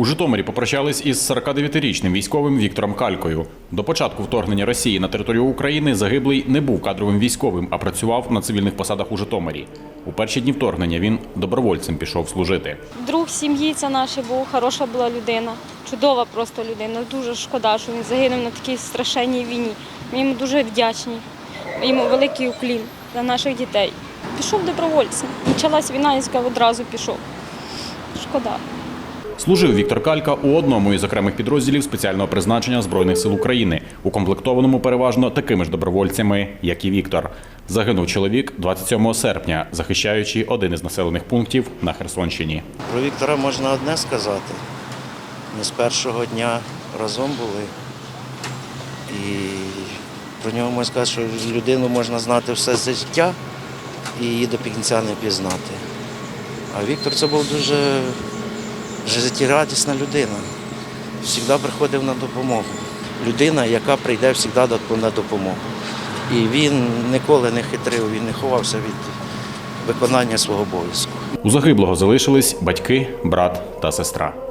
У Житомирі попрощались із 49-річним військовим Віктором Калькою. До початку вторгнення Росії на територію України загиблий не був кадровим військовим, а працював на цивільних посадах у Житомирі. У перші дні вторгнення він добровольцем пішов служити. Друг сім'ї це наше був, хороша була людина, чудова просто людина. Дуже шкода, що він загинув на такій страшенній війні. Ми йому дуже вдячні. Йому великий уклін за наших дітей. Пішов добровольцем. Почалась війна, і одразу пішов. Шкода. Служив Віктор Калька у одному із окремих підрозділів спеціального призначення Збройних сил України, укомплектованому переважно такими ж добровольцями, як і Віктор. Загинув чоловік 27 серпня, захищаючи один із населених пунктів на Херсонщині. Про Віктора можна одне сказати. Ми з першого дня разом були. І про нього можна сказати, що людину можна знати все життя і її до кінця не пізнати. А Віктор це був дуже життєрадісна людина. Завжди приходив на допомогу. Людина, яка прийде завжди на допомогу. І він ніколи не хитрив, він не ховався від виконання свого обов'язку. У загиблого залишились батьки, брат та сестра.